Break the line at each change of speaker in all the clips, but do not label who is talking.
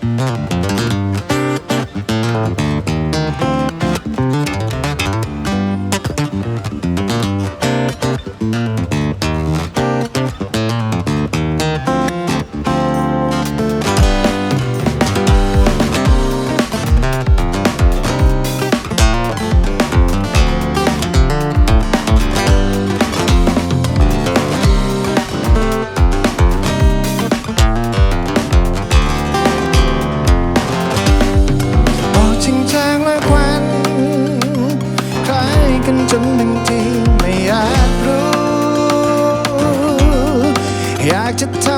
Thank you. ันจนบางทีไม่อาจรู้ อยากจะทำ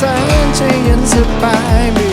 สายใจย็นสบาย